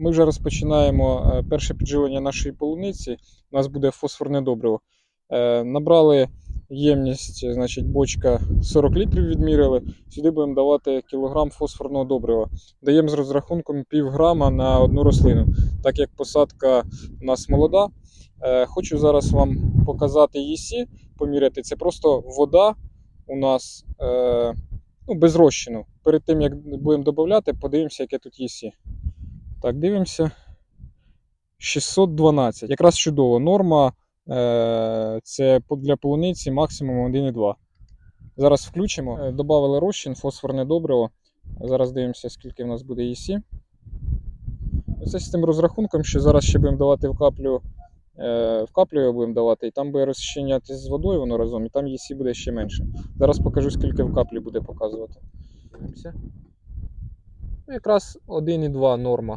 Ми вже розпочинаємо е, перше підживлення нашої полуниці. У нас буде фосфорне добриво. Е, Набрали ємність, значить, бочка 40 літрів відміряли. Сюди будемо давати кілограм фосфорного добрива. Даємо з розрахунком пів грама на одну рослину. Так як посадка у нас молода. Е, Хочу зараз вам показати ЄСі, поміряти. Це просто вода у нас ну, без розчину. Перед тим як будемо додати, подивимося, яке тут ЄСі. Так, дивимося. 612. Якраз чудово. Норма е, це для полуниці максимум 1,2. Зараз включимо. Е, Добавили розчин, фосфорне добриво. Зараз дивимося, скільки в нас буде ЄСі. Це з тим розрахунком, що зараз ще будемо давати в каплю. е, В каплю його будемо давати, і там буде розчинятися з водою воно разом, і там ЄСі буде ще менше. Зараз покажу, скільки в каплі буде показувати. Дивимося. Ну, якраз 1,2 норма.